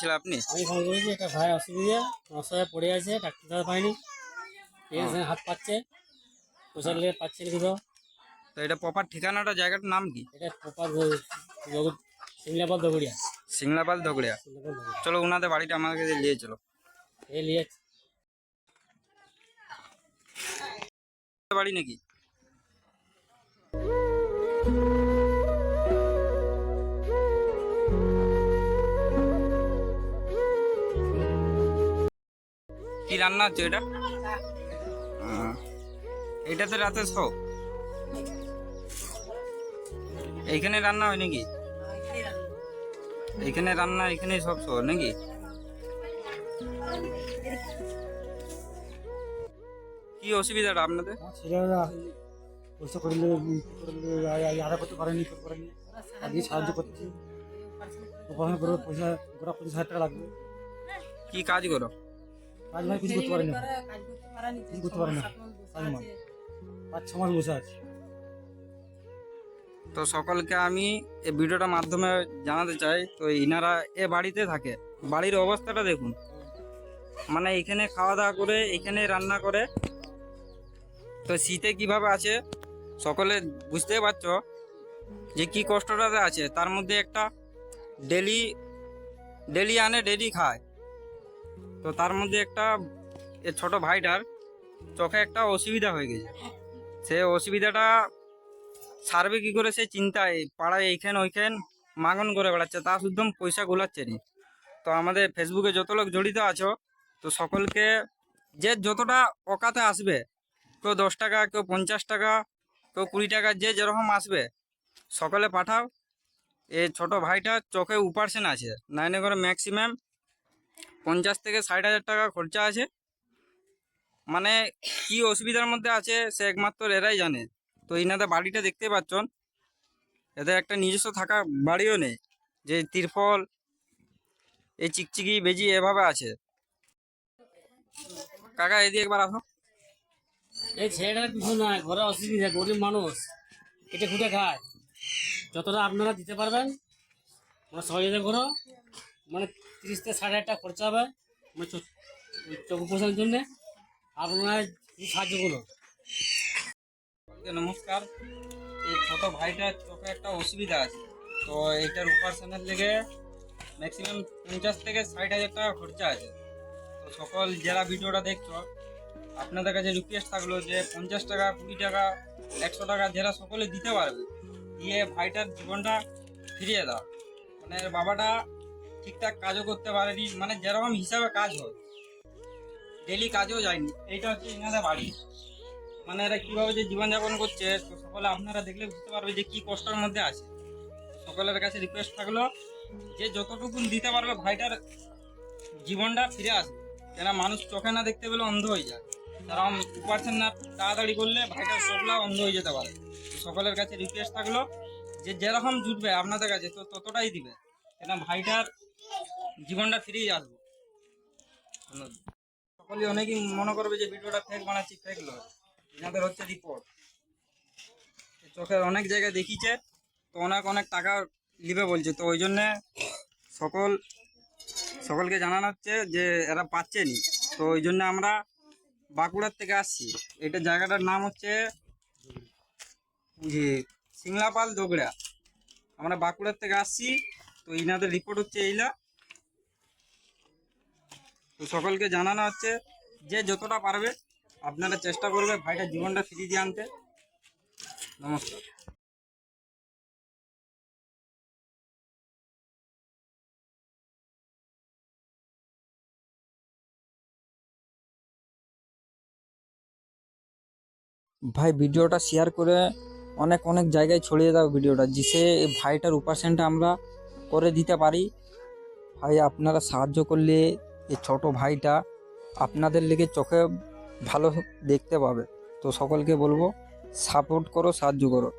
ছিল আপনি? আমি ফোন করেছি একটা ভাই অসুবিধা অসহায় পড়ে আছে ডাক্তার দেখাতে পায়নি হাত পাচ্ছে পয়সা লেগে পাচ্ছে তো এটা প্রপার ঠিকানাটা জায়গাটার নাম কি? এটা প্রপার সিংলাপাল ধগড়িয়া সিংলাপাল দগড়িয়া। চলো ওনাদের বাড়িটা আমাকে নিয়ে চলো। এই লিয়ে বাড়ি নাকি? রান্না হচ্ছে এটা? আহ, এইটাতে রাতে সব এইখানে রান্না হয় নাকি? এইখানে রান্না এখানে সব সব নাকি? কি অসুবিধাটা আপনাদের? ছেলেরা পয়সা করে আদা করতে পারেনি করতে পারেনি আজকে সাহায্য করছি। অপারেশন করে পয়সা গোটা পঁচিশ হাজার টাকা লাগবে। কি কাজ করো? কাজ ভাই কিছু করতে পারেনি। কিছু করতে পারে না কাজ মান পাঁচ ছ মাস বসে আছে। তো সকলকে আমি এই ভিডিওটার মাধ্যমে জানাতে চাই তো ইনারা এ বাড়িতে থাকে। বাড়ির অবস্থাটা দেখুন। মানে এখানে খাওয়া দাওয়া করে এখানে রান্না করে। তো শীতে কীভাবে আছে সকলে বুঝতেই পারছ যে কি কষ্টটাতে আছে। তার মধ্যে একটা ডেলি ডেলি আনে ডেলি খায়। তো তার মধ্যে একটা ছোট ভাইটার চোখে একটা অসুবিধা হয়ে গেছে। সে অসুবিধাটা সার্ভে কি করে সে চিন্তায়, পাড়ায় এইখান ওইখান মাগন করে বেড়াচ্ছে, তা শুদ্ধ পয়সা গোলাচ্ছে নি। তো আমাদের ফেসবুকে যত লোক জড়িত আছো, তো সকলকে যে যতটা অকাতে আসবে, কেউ দশ টাকা, কেউ পঞ্চাশ টাকা, কেউ কুড়ি টাকা, যে যেরকম আসবে, সকলে পাঠাও। এই ছোট ভাইটা চোখে উপার্সেন আছে, নাইনে করে ম্যাক্সিমাম পঞ্চাশ থেকে ষাট হাজার টাকা খরচা আছে। মানে কি অসুবিধার মধ্যে আছে সে একমাত্র এরাই জানে। তো ইনাদের বাড়িটা দেখতে পাচ্ছেন। এদের একটা নিজস্ব থাকা বাড়িও নেই। যে তিরফল এই চিকচিকি বেজি এভাবে আছে। কাকা, এদিকে একবার আসো। এই ছেলেটার কিছু নাই ঘরে অসুবিধা, গরিব মানুষ। এটা খুঁটে খায়। যতটা আপনারা দিতে পারবেন সহযোগিতা করো মানে তিরিশ থেকে ষাট হাজার টাকা খরচা হবে। মানে চোখ পোষার জন্যে। আপনারা কিছু সাহায্য করুন নমস্কার। এই ছোট ভাইটার চোখে একটা অসুবিধা আছে। তো এইটার অপারেশনের লেগে ম্যাক্সিমাম পঞ্চাশ থেকে ষাট হাজার টাকা খরচা আছে। তো সকল যারা ভিডিওটা দেখছ, আপনাদের কাছে রিকোয়েস্ট থাকল যে পঞ্চাশ টাকা, কুড়ি টাকা, একশো টাকা যারা সকলে দিতে পারবে, দিয়ে ভাইটার জীবনটা ফিরিয়ে দাও। মানে বাবাটা ঠিকঠাক কাজও করতে পারেনি মানে যেরকম হিসাবে কাজ হয়। ডেলি কাজেও যায়নি। এইটা হচ্ছে ইনাদের বাড়ি। মানে এরা কীভাবে যে জীবনযাপন করছে, তো সকলে আপনারা দেখলে বুঝতে পারবে যে কি কষ্টের মধ্যে আছে। সকলের কাছে রিকোয়েস্ট থাকল যে যতটুকু দিতে পারবে ভাইটার জীবনটা ফিরে আসবে কেন মানুষ চোখে না দেখতে পেলে অন্ধ হয়ে যায়। কারণ উপার্জন না তাড়াতাড়ি করলে ভাইটার চোখলা অন্ধ হয়ে যেতে পারে। সকলের কাছে রিকোয়েস্ট থাকল যে যেরকম জুটবে আপনাদের কাছে, তো ততটাই দিবে। কেন ভাইটার জীবনটা ফিরিয়ে আসবে। সকলে অনেকেই মনে করবে যে ভিডিওটা ফেক বানাচ্ছি ফেক নয়। এনাদের হচ্ছে রিপোর্ট চোখের অনেক জায়গায় দেখিছে, তো অনেক অনেক টাকা নিবে বলছে। তো ওই জন্যে সকল, সকলকে জানানো হচ্ছে যে এরা পাচ্ছেনি তো ওই জন্য আমরা বাঁকুড়ার থেকে আসছি। এটা জায়গাটার নাম হচ্ছে যে সিংলাপাল দোগড়া। আমরা বাঁকুড়ার থেকে আসছি, তো ইনাদের রিপোর্ট হচ্ছে এইলা। তো সকলকে জানানো হচ্ছে, যে যতটা পারবে আপনারা চেষ্টা করবে ভাইটার জীবনটা ফিরিয়ে দিয়ে আনতে। নমস্কার। ভাই, ভিডিওটা শেয়ার করে অনেক অনেক জায়গায় ছড়িয়ে দাও ভিডিওটা। এই ভাইটার উপাসনটা আমরা করে দিতে পারি, ভাই, আপনারা সাহায্য করলে এই ছোট ভাইটা আপনাদের লেগে চোখে ভালো দেখতে পাবে। তো সকলকে বলব সাপোর্ট করো, সাহায্য করো।